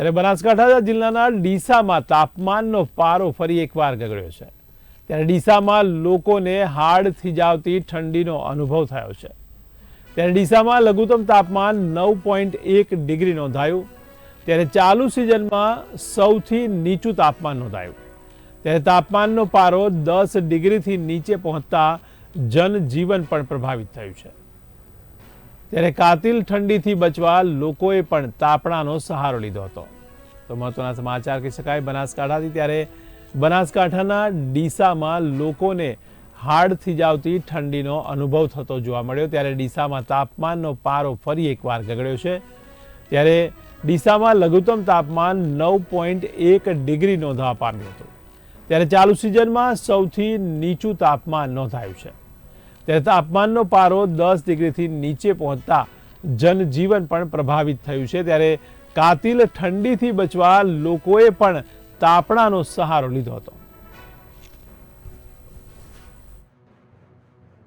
ત્યારે બનાસકાંઠા જિલ્લાના ડીસામાં તાપમાનનો પારો ફરી એકવાર ગગડ્યો છે. ત્યારે ડીસામાં લોકોને હાડ થીજાવતી ઠંડીનો અનુભવ થયો છે. ત્યારે ડીસામાં લઘુત્તમ તાપમાન નવ પોઈન્ટ એક ડિગ્રી નોંધાયું. ત્યારે ચાલુ સિઝનમાં સૌથી નીચું તાપમાન નોંધાયું. ત્યારે તાપમાનનો પારો દસ ડિગ્રીથી નીચે પહોંચતા જનજીવન પણ પ્રભાવિત થયું છે. ત્યારે કાતિલ ઠંડીથી બચવા લોકોએ પણ તાપણાનો સહારો લીધો હતો. તો મહત્વના સમાચાર કહી શકાય, બનાસકાંઠાથી ત્યારે બનાસકાંઠાના ડીસામાં લોકોને હાડ થીજાવતી ઠંડીનો અનુભવ થતો જોવા મળ્યો. ત્યારે ડીસામાં તાપમાનનો પારો ફરી એકવાર ગગડ્યો છે. ત્યારે ડીસામાં લઘુત્તમ તાપમાન નવ પોઈન્ટ એક ડિગ્રી નોંધવા પામ્યું હતું. ત્યારે ચાલુ સિઝનમાં સૌથી નીચું તાપમાન નોંધાયું છે. ત્યારે તાપમાનનો પારો દસ ડિગ્રીથી નીચે પહોંચતા જનજીવન પણ પ્રભાવિત થયું છે. ત્યારે કાતિલ ઠંડીથી બચવા લોકોએ પણ તાપણાનો સહારો લીધો હતો.